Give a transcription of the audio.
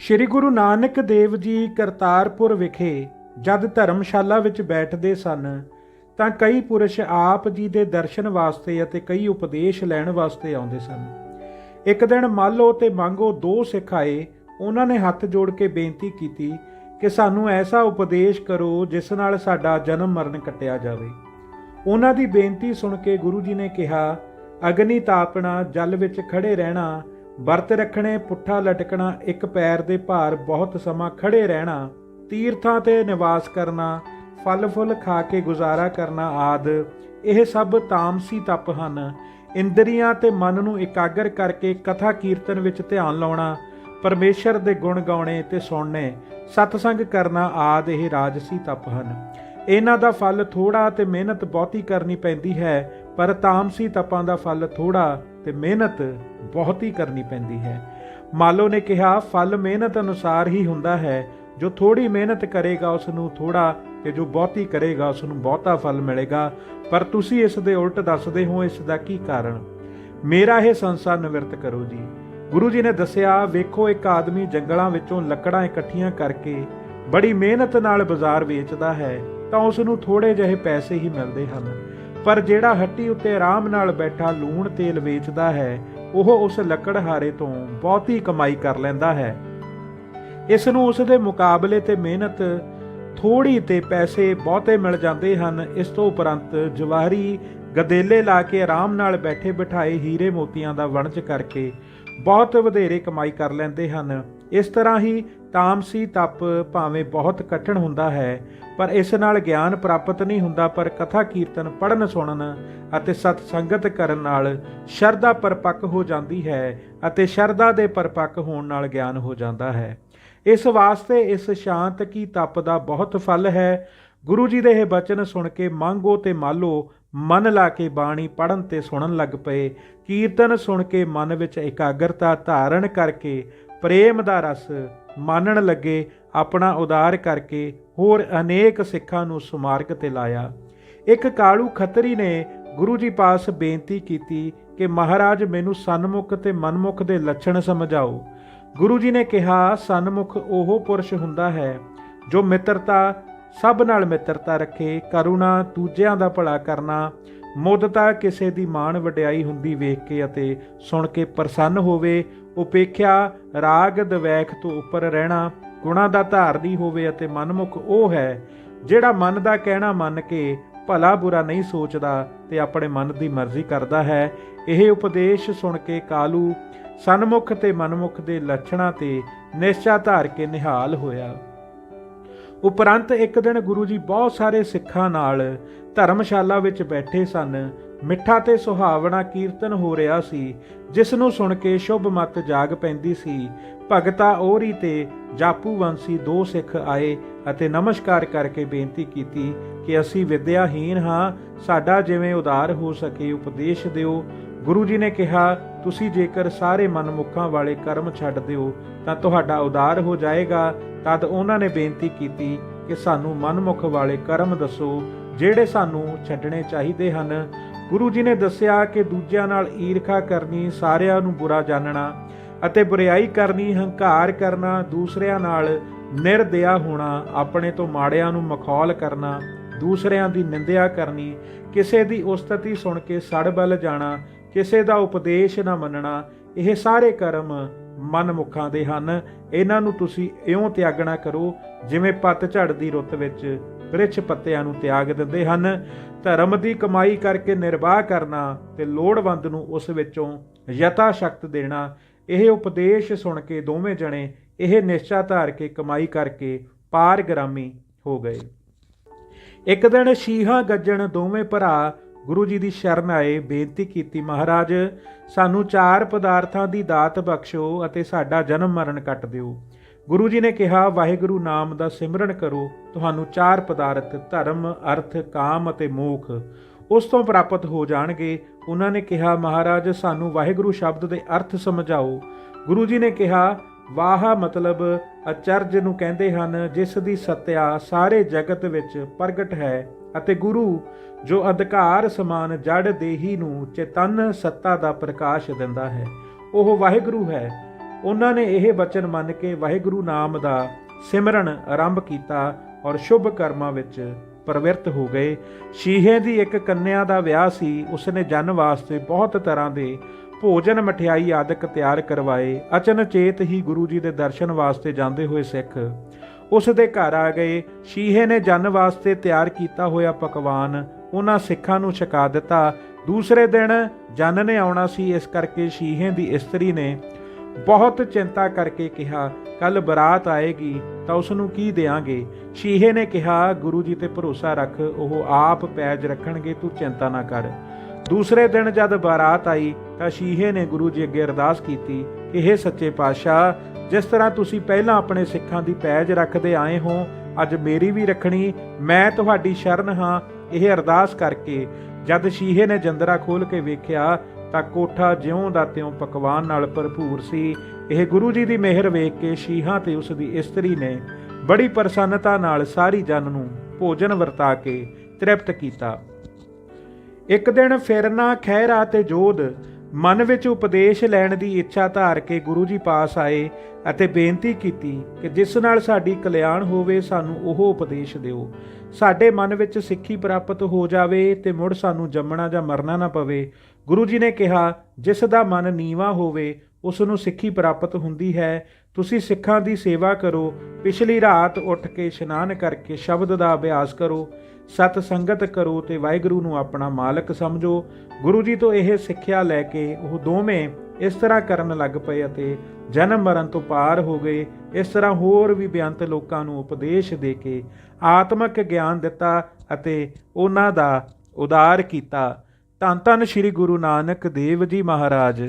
ਸ੍ਰੀ ਗੁਰੂ ਨਾਨਕ ਦੇਵ ਜੀ ਕਰਤਾਰਪੁਰ ਵਿਖੇ ਜਦ ਧਰਮਸ਼ਾਲਾ ਵਿੱਚ ਬੈਠਦੇ ਸਨ, ਤਾਂ ਕਈ ਪੁਰਸ਼ ਆਪ ਜੀ ਦੇ ਦਰਸ਼ਨ ਵਾਸਤੇ ਅਤੇ ਕਈ ਉਪਦੇਸ਼ ਲੈਣ ਵਾਸਤੇ ਆਉਂਦੇ ਸਨ। ਇੱਕ ਦਿਨ ਮਾਲੋ ਤੇ ਮੰਗੋ ਦੋ ਸਿੱਖ ਆਏ, ਉਹਨਾਂ ਨੇ ਹੱਥ ਜੋੜ ਕੇ ਬੇਨਤੀ ਕੀਤੀ ਕਿ ਸਾਨੂੰ ਐਸਾ ਉਪਦੇਸ਼ ਕਰੋ ਜਿਸ ਨਾਲ ਸਾਡਾ ਜਨਮ ਮਰਨ ਕੱਟਿਆ ਜਾਵੇ। ਉਹਨਾਂ ਦੀ ਬੇਨਤੀ ਸੁਣ ਕੇ ਗੁਰੂ ਜੀ ਨੇ ਕਿਹਾ, ਅਗਨੀ ਤਾਪਣਾ ਜਲ ਵਿੱਚ ਖੜੇ ਰਹਿਣਾ ਵਰਤ ਰੱਖਣੇ, ਪੁੱਠਾ ਲਟਕਣਾ, ਇੱਕ ਪੈਰ ਦੇ ਭਾਰ, ਬਹੁਤ ਸਮਾਂ ਖੜੇ ਰਹਿਣਾ, ਤੀਰਥਾਂ ਤੇ ਨਿਵਾਸ ਕਰਨਾ, ਫਲ ਫੁੱਲ ਖਾ ਕੇ ਗੁਜ਼ਾਰਾ ਕਰਨਾ ਆਦ, ਇਹ ਸਭ ਤਾਮਸੀ ਤਪ ਹਨ। ਇੰਦਰੀਆਂ ਤੇ ਮਨ ਨੂੰ ਇਕਾਗਰ ਕਰਕੇ ਕਥਾ ਕੀਰਤਨ ਵਿੱਚ ਧਿਆਨ ਲਾਉਣਾ, ਪਰਮੇਸ਼ਰ ਦੇ ਗੁਣ ਗਾਉਣੇ ਤੇ ਸੁਣਨੇ, ਸਤਸੰਗ ਕਰਨਾ ਆਦ, ਇਹ ਰਾਜਸੀ ਤਪ ਹਨ। ਇਹਨਾਂ ਦਾ ਫਲ ਥੋੜਾ ਤੇ ਮਿਹਨਤ ਬਹੁਤੀ ਕਰਨੀ ਪੈਂਦੀ ਹੈ, ਪਰ ਤਾਮਸੀ ਤਪਾਂ ਦਾ ਫਲ ਥੋੜਾ ਤੇ ਮਿਹਨਤ ਬਹੁਤੀ ਕਰਨੀ ਪੈਂਦੀ ਹੈ। ਮਾਲੋ ਨੇ ਕਿਹਾ, ਫਲ ਮਿਹਨਤ ਅਨੁਸਾਰ ਹੀ ਹੁੰਦਾ ਹੈ। ਜੋ ਥੋੜੀ ਮਿਹਨਤ ਕਰੇਗਾ ਉਸ ਨੂੰ ਥੋੜਾ ਤੇ ਜੋ ਬਹੁਤੀ ਕਰੇਗਾ ਉਸ ਨੂੰ ਬਹੁਤਾ ਫਲ ਮਿਲੇਗਾ। ਪਰ ਤੁਸੀਂ ਇਸ ਦੇ ਉਲਟ ਦੱਸਦੇ ਹੋ, ਇਸ ਦਾ ਕੀ ਕਾਰਨ? ਮੇਰਾ ਇਹ ਸੰਸਾਰ ਨਿਵਰਤ ਕਰੋ ਜੀ। ਗੁਰੂ ਜੀ ਨੇ ਦੱਸਿਆ, ਵੇਖੋ ਇੱਕ ਆਦਮੀ ਜੰਗਲਾਂ ਵਿੱਚੋਂ ਲੱਕੜਾਂ ਇਕੱਠੀਆਂ ਕਰਕੇ ਬੜੀ ਮਿਹਨਤ ਨਾਲ ਬਾਜ਼ਾਰ ਵੇਚਦਾ ਹੈ, ਤਾਂ ਉਸ ਨੂੰ ਥੋੜੇ ਜਿਹੇ ਪੈਸੇ ਹੀ ਮਿਲਦੇ ਹਨ। ਪਰ ਜਿਹੜਾ ਹੱਟੀ ਉੱਤੇ ਆਰਾਮ ਨਾਲ ਬੈਠਾ ਲੂਣ ਤੇਲ ਵੇਚਦਾ ਹੈ, ਉਹ ਉਸ ਲੱਕੜਹਾਰੇ ਤੋਂ ਬਹੁਤੀ ਕਮਾਈ ਕਰ ਲੈਂਦਾ ਹੈ। ਇਸ ਨੂੰ ਉਸ ਦੇ ਮੁਕਾਬਲੇ ਤੇ ਮਿਹਨਤ ਥੋੜੀ ਤੇ ਪੈਸੇ ਬਹੁਤੇ ਮਿਲ ਜਾਂਦੇ ਹਨ। ਇਸ ਤੋਂ ਉਪਰੰਤ ਜਵਾਹਰੀ ਗਦੇਲੇ ਲਾ ਕੇ ਆਰਾਮ ਨਾਲ ਬੈਠੇ ਬਿਠਾਏ ਹੀਰੇ ਮੋਤੀਆਂ ਦਾ ਵਣਜ ਕਰਕੇ ਬਹੁਤ ਵਧੇਰੇ ਕਮਾਈ ਕਰ ਲੈਂਦੇ ਹਨ। ਇਸ ਤਰ੍ਹਾਂ ਹੀ ਤਾਮਸੀ ਤਪ ਭਾਵੇਂ ਬਹੁਤ ਕਠਿਨ ਹੁੰਦਾ ਹੈ, ਪਰ ਇਸ ਨਾਲ ਗਿਆਨ ਪ੍ਰਾਪਤ ਨਹੀਂ ਹੁੰਦਾ, ਪਰ ਕਥਾ ਕੀਰਤਨ ਪੜਨ ਸੁਣਨ ਅਤੇ ਸਤ ਸੰਗਤ ਕਰਨ ਨਾਲ ਸ਼ਰਧਾ ਪਰਪੱਕ ਹੋ ਜਾਂਦੀ ਹੈ ਅਤੇ ਸ਼ਰਧਾ ਦੇ ਪਰਪੱਕ ਹੋਣ ਨਾਲ ਗਿਆਨ ਹੋ ਜਾਂਦਾ ਹੈ। ਇਸ ਵਾਸਤੇ ਇਸ ਸ਼ਾਂਤ ਕੀ ਤਪ ਦਾ ਬਹੁਤ ਫਲ ਹੈ। ਗੁਰੂ ਜੀ ਦੇ ਇਹ ਬਚਨ ਸੁਣ ਕੇ ਮੰਗੋ ਤੇ ਮਾਲੋ ਮਨ ਲਾ ਕੇ ਬਾਣੀ ਪੜਨ ਤੇ ਸੁਣਨ ਲੱਗ ਪਏ। ਕੀਰਤਨ ਸੁਣ ਕੇ ਮਨ ਵਿੱਚ ਇਕਾਗਰਤਾ ਧਾਰਨ ਕਰਕੇ ਪ੍ਰੇਮ ਦਾ ਰਸ ਮਾਨਣ ਲੱਗੇ, ਆਪਣਾ ਉਦਾਰ ਕਰਕੇ ਹੋਰ ਅਨੇਕ ਸਿੱਖਾਂ ਨੂੰ ਸਮਾਰਕ ਤੇ ਲਾਇਆ। ਇੱਕ ਕਾਲੂ ਖੱਤਰੀ ਨੇ ਗੁਰੂ ਜੀ ਪਾਸ ਬੇਨਤੀ ਕੀਤੀ ਕਿ ਮਹਾਰਾਜ ਮੈਨੂੰ ਸਨਮੁਖ ਤੇ ਮਨਮੁਖ ਦੇ ਲੱਛਣ ਸਮਝਾਓ। ਗੁਰੂ ਜੀ ਨੇ ਕਿਹਾ, ਸਨਮੁਖ ਉਹ ਪੁਰਸ਼ ਹੁੰਦਾ ਹੈ ਜੋ ਮਿੱਤਰਤਾ, ਸਭ ਨਾਲ ਮਿੱਤਰਤਾ ਰੱਖੇ, ਕਰੁਣਾ ਦੂਜਿਆਂ ਦਾ ਭਲਾ ਕਰਨਾ, ਮੁੱਦਤਾ ਕਿਸੇ ਦੀ ਮਾਣ ਵਡਿਆਈ ਹੁੰਦੀ ਵੇਖ ਕੇ ਅਤੇ ਸੁਣ ਕੇ ਪ੍ਰਸੰਨ ਹੋਵੇ ਉਪੇਖਿਆ, ਰਾਗ ਦਵੈਖ ਤੋਂ ਉੱਪਰ ਰਹਿਣਾ, ਗੁਣਾ ਦਾ ਧਾਰਨੀ ਹੋਵੇ ਅਤੇ ਮਨਮੁਖ ਉਹ ਹੈ, ਜਿਹੜਾ ਮਨ ਦਾ ਕਹਿਣਾ ਮੰਨ ਕੇ ਭਲਾ ਬੁਰਾ ਨਹੀਂ ਸੋਚਦਾ ਤੇ ਆਪਣੇ ਮਨ ਦੀ ਮਰਜ਼ੀ ਕਰਦਾ ਹੈ। ਇਹ ਉਪਦੇਸ਼ ਸੁਣ ਕੇ ਕਾਲੂ, ਸਨਮੁਖ ਤੇ ਮਨਮੁਖ ਦੇ ਲੱਛਣਾਂ ਤੇ ਨਿਸ਼ਚਾ ਧਾਰ ਕੇ ਨਿਹਾਲ ਹੋਇਆ। ਉਪਰੰਤ ਇੱਕ ਦਿਨ ਗੁਰੂ ਜੀ ਬਹੁਤ ਸਾਰੇ ਸਿੱਖਾਂ ਨਾਲ ਧਰਮਸ਼ਾਲਾ ਵਿੱਚ ਬੈਠੇ ਸਨ। ਮਿੱਠਾ ਤੇ ਸੁਹਾਵਣਾ ਕੀਰਤਨ ਹੋ ਰਿਹਾ ਸੀ, ਜਿਸ ਨੂੰ ਸੁਣ ਕੇ ਸ਼ੁਭ ਮਤ ਜਾਗ ਪੈਂਦੀ ਸੀ। ਭਗਤਾ ਔਰੀ ਤੇ ਜਾਪੂ ਵੰਸੀ ਦੋ ਸਿੱਖ ਆਏ ਅਤੇ ਨਮਸਕਾਰ ਕਰਕੇ ਬੇਨਤੀ ਕੀਤੀ ਕਿ ਅਸੀਂ ਵਿਦਿਆਹੀਨ ਹਾਂ, ਸਾਡਾ ਜਿਵੇਂ ਉਦਾਰ ਹੋ ਸਕੇ ਉਪਦੇਸ਼ ਦਿਓ। ਗੁਰੂ ਜੀ ਨੇ ਕਿਹਾ, ਤੁਸੀਂ ਜੇਕਰ ਸਾਰੇ ਮਨਮੁੱਖਾਂ ਵਾਲੇ ਕਰਮ ਛੱਡ ਦਿਓ, ਤਾਂ ਤੁਹਾਡਾ ਉਦਾਰ ਹੋ ਜਾਏਗਾ। ਤਦ ਉਹਨਾਂ ਨੇ ਬੇਨਤੀ ਕੀਤੀ ਕਿ ਸਾਨੂੰ ਮਨਮੁਖ ਵਾਲੇ ਕਰਮ ਦੱਸੋ, ਜਿਹੜੇ ਸਾਨੂੰ ਛੱਡਣੇ ਚਾਹੀਦੇ ਹਨ। ਗੁਰੂ ਜੀ ਨੇ ਦੱਸਿਆ ਕਿ ਦੂਜਿਆਂ ਨਾਲ ਈਰਖਾ ਕਰਨੀ, ਸਾਰਿਆਂ ਨੂੰ ਬੁਰਾ ਜਾਣਨਾ ਅਤੇ ਬੁਰੀਾਈ ਕਰਨੀ, ਹੰਕਾਰ ਕਰਨਾ, ਦੂਸਰਿਆਂ ਨਾਲ ਨਿਰਦਇਆ ਹੋਣਾ, ਆਪਣੇ ਤੋਂ ਮਾੜਿਆਂ ਨੂੰ ਮਖੌਲ ਕਰਨਾ, ਦੂਸਰਿਆਂ ਦੀ ਨਿੰਦਿਆ ਕਰਨੀ, ਕਿਸੇ ਦੀ ਉਸਤਤੀ ਸੁਣ ਕੇ ਸੜਬਲ ਜਾਣਾ ਕਿਸੇ ਦਾ ਉਪਦੇਸ਼ ਨਾ ਮੰਨਣਾ, ਇਹ ਸਾਰੇ ਕਰਮ ਮਨਮੁਖਾਂ ਦੇ ਹਨ। ਇਹਨਾਂ ਨੂੰ ਤੁਸੀਂ ਇਉਂ ਤਿਆਗਣਾ ਕਰੋ, ਜਿਵੇਂ ਪਤਝੜ ਦੀ ਰੁੱਤ ਵਿੱਚ ਬ੍ਰਿਛ ਪੱਤਿਆਂ ਨੂੰ ਤਿਆਗ ਦਿੰਦੇ ਹਨ। ਧਰਮ ਦੀ ਕਮਾਈ ਕਰਕੇ ਨਿਰਵਾਹ ਕਰਨਾ ਤੇ ਲੋੜਵੰਦ ਨੂੰ ਉਸ ਵਿੱਚੋਂ ਯਥਾ ਸ਼ਕਤ ਦੇਣਾ, ਇਹ ਉਪਦੇਸ਼ ਸੁਣ ਕੇ ਦੋਵੇਂ ਜਣੇ ਇਹ ਨਿਸ਼ਚਾ ਧਾਰ ਕੇ ਕਮਾਈ ਕਰਕੇ ਪਾਰਗ੍ਰਾਮੀ ਹੋ ਗਏ। ਇੱਕ ਦਿਨ ਸ਼ੀਹਾ ਗੱਜਣ ਦੋਵੇਂ ਭਰਾ ਗੁਰੂ ਜੀ ਦੀ ਸ਼ਰਨ ਆਏ, ਬੇਨਤੀ ਕੀਤੀ, ਮਹਾਰਾਜ, ਸਾਨੂੰ ਚਾਰ ਪਦਾਰਥਾਂ ਦੀ ਦਾਤ ਬਖਸ਼ੋ ਅਤੇ ਸਾਡਾ ਜਨਮ ਮਰਨ ਕੱਟ ਦਿਓ। ਗੁਰੂ ਜੀ ਨੇ ਕਿਹਾ, ਵਾਹਿਗੁਰੂ ਨਾਮ ਦਾ ਸਿਮਰਨ ਕਰੋ। ਤੁਹਾਨੂੰ ਚਾਰ ਪਦਾਰਥ, ਧਰਮ, ਅਰਥ, ਕਾਮ ਅਤੇ ਮੋਖ, ਉਸ ਤੋਂ ਪ੍ਰਾਪਤ ਹੋ ਜਾਣਗੇ। ਉਹਨਾਂ ਨੇ ਕਿਹਾ, ਮਹਾਰਾਜ, ਸਾਨੂੰ ਵਾਹਿਗੁਰੂ ਸ਼ਬਦ ਦੇ ਅਰਥ ਸਮਝਾਓ। ਗੁਰੂ ਜੀ ਨੇ ਕਿਹਾ, ਵਾਹ ਮਤਲਬ ਅਚਰਜ ਨੂੰ ਕਹਿੰਦੇ ਹਨ, ਜਿਸ ਦੀ ਸਤਿਆ ਸਾਰੇ ਜਗਤ ਵਿੱਚ ਪ੍ਰਗਟ ਹੈ। ਅਤੇ ਗੁਰੂ, ਜੋ ਅਧਿਕਾਰ ਸਮਾਨ ਜੜ ਦੇਹੀ ਨੂੰ ਚੇਤਨ ਸੱਤਾ ਦਾ ਪ੍ਰਕਾਸ਼ ਦਿੰਦਾ ਹੈ, ਉਹ ਵਾਹਿਗੁਰੂ ਹੈ। ਉਹਨਾਂ ਨੇ ਇਹ ਬਚਨ ਮੰਨ ਕੇ ਵਾਹਿਗੁਰੂ ਨਾਮ ਦਾ ਸਿਮਰਨ ਆਰੰਭ ਕੀਤਾ ਔਰ ਸ਼ੁਭ ਕਰਮਾਂ ਵਿੱਚ ਪ੍ਰਵਿਰਤ ਹੋ ਗਏ। ਸ਼ੀਹੇ ਦੀ ਇੱਕ ਕੰਨਿਆ ਦਾ ਵਿਆਹ ਸੀ, ਉਸਨੇ ਜਨ ਵਾਸਤੇ ਬਹੁਤ ਤਰ੍ਹਾਂ ਦੇ ਭੋਜਨ ਮਠਿਆਈ ਆਦਿਕ ਤਿਆਰ ਕਰਵਾਏ। ਅਚਨਚੇਤ ਹੀ ਗੁਰੂ ਜੀ ਦੇ ਦਰਸ਼ਨ ਵਾਸਤੇ ਜਾਂਦੇ ਹੋਏ ਸਿੱਖ ਉਸ ਦੇ ਘਰ ਆ ਗਏ। ਸ਼ੀਹੇ ਨੇ ਜਨ ਵਾਸਤੇ ਤਿਆਰ ਕੀਤਾ ਹੋਇਆ ਪਕਵਾਨ ਉਹਨਾਂ ਸਿੱਖਾਂ ਨੂੰ ਛਕਾ ਦਿੱਤਾ। ਦੂਸਰੇ ਦਿਨ ਜਨ ਨੇ ਆਉਣਾ ਸੀ। ਇਸ ਕਰਕੇ ਸ਼ੀਹੇ ਦੀ ਇਸਤਰੀ ਨੇ ਬਹੁਤ ਚਿੰਤਾ ਕਰਕੇ ਕਿਹਾ ਕੱਲ ਬਰਾਤ ਆਏਗੀ, ਤਾਂ ਉਸ ਨੂੰ ਕੀ ਦੇਾਂਗੇ ਸ਼ੀਹੇ ਨੇ ਕਿਹਾ, ਗੁਰੂ ਜੀ ਤੇ ਭਰੋਸਾ ਰੱਖ, ਉਹ ਆਪ ਪੈਜ ਰੱਖਣਗੇ, ਤੂੰ ਚਿੰਤਾ ਨਾ ਕਰ। ਦੂਸਰੇ ਦਿਨ ਜਦ ਬਾਰਾਤ ਆਈ, ਤਾਂ ਸ਼ੀਹੇ ਨੇ ਗੁਰੂ ਜੀ ਅੱਗੇ ਅਰਦਾਸ ਕੀਤੀ ਕਿ ਇਹ ਸੱਚੇ ਪਾਤਸ਼ਾਹ ਜਿਸ ਤਰ੍ਹਾਂ ਤੁਸੀਂ ਪਹਿਲਾਂ ਆਪਣੇ ਸਿੱਖਾਂ ਦੀ ਪੈਜ ਰੱਖਦੇ ਆਏ ਹੋ, ਅੱਜ ਮੇਰੀ ਵੀ ਰੱਖਣੀ, ਮੈਂ ਤੁਹਾਡੀ ਸ਼ਰਨ ਹਾਂ, ਇਹ ਅਰਦਾਸ ਕਰਕੇ ਜਦ ਸ਼ੀਹੇ ਨੇ ਜੰਦਰਾ ਖੋਲ ਕੇ ਵੇਖਿਆ ਤਾਂ ਕੋਠਾ ਜਿਉਂ ਦਾ ਤਿਉਂ ਪਕਵਾਨ ਨਾਲ ਭਰਪੂਰ ਸੀ। ਇਹ ਗੁਰੂ ਜੀ ਦੀ ਮਿਹਰ ਵੇਖ ਕੇ ਸ਼ੀਹਾਂ ਤੇ ਉਸ ਦੀ ਇਸਤਰੀ ਨੇ ਬੜੀ ਪ੍ਰਸੰਨਤਾ ਨਾਲ ਸਾਰੀ ਜਨ ਨੂੰ ਭੋਜਨ ਵਰਤਾ ਕੇ ਤ੍ਰਿਪਤ ਕੀਤਾ। ਇੱਕ ਦਿਨ ਫਿਰਨਾ, ਖਹਿਰਾ ਤੇ ਜੋਧ ਮਨ ਵਿੱਚ ਉਪਦੇਸ਼ ਲੈਣ ਦੀ ਇੱਛਾ ਧਾਰ ਕੇ ਗੁਰੂ ਜੀ ਪਾਸ ਆਏ। ਅਤੇ ਬੇਨਤੀ ਕੀਤੀ ਕਿ ਜਿਸ ਨਾਲ ਸਾਡੀ ਕਲਿਆਣ ਹੋਵੇ, ਸਾਨੂੰ ਉਹ ਉਪਦੇਸ਼ ਦਿਓ। ਸਾਡੇ ਮਨ ਵਿੱਚ ਸਿੱਖੀ ਪ੍ਰਾਪਤ ਹੋ ਜਾਵੇ ਤੇ ਮੁੜ ਸਾਨੂੰ ਜੰਮਣਾ ਜਾਂ ਮਰਨਾ ਨਾ ਪਵੇ। ਗੁਰੂ ਜੀ ਨੇ ਕਿਹਾ, ਜਿਸ ਦਾ ਮਨ ਨੀਵਾ ਹੋਵੇ ਉਸ ਨੂੰ ਸਿੱਖੀ ਪ੍ਰਾਪਤ ਹੁੰਦੀ ਹੈ। ਤੁਸੀਂ ਸਿੱਖਾਂ ਦੀ ਸੇਵਾ ਕਰੋ। ਪਿਛਲੀ ਰਾਤ ਉੱਠ ਕੇ ਇਸ਼ਨਾਨ ਕਰਕੇ ਸ਼ਬਦ ਦਾ ਅਭਿਆਸ ਕਰੋ। ਸਤ ਸੰਗਤ ਕਰੋ ਤੇ ਵਾਹਿਗੁਰੂ ਨੂੰ ਆਪਣਾ ਮਾਲਕ ਸਮਝੋ। ਗੁਰੂ ਜੀ ਤੋਂ ਇਹ ਸਿੱਖਿਆ ਲੈ ਕੇ ਉਹ ਦੋਵੇਂ ਇਸ ਤਰ੍ਹਾਂ ਕਰਨ ਲੱਗ ਪਏ ਅਤੇ ਜਨਮ ਮਰਨ ਤੋਂ ਪਾਰ ਹੋ ਗਏ। ਇਸ ਤਰ੍ਹਾਂ ਹੋਰ ਵੀ ਬੇਅੰਤ ਲੋਕਾਂ ਨੂੰ ਉਪਦੇਸ਼ ਦੇ ਕੇ ਆਤਮਿਕ ਗਿਆਨ ਦਿੱਤਾ ਅਤੇ ਉਹਨਾਂ ਦਾ ਉਦਾਰ ਕੀਤਾ। ਧੰਨ ਧੰਨ ਸ੍ਰੀ ਗੁਰੂ ਨਾਨਕ ਦੇਵ ਜੀ ਮਹਾਰਾਜ।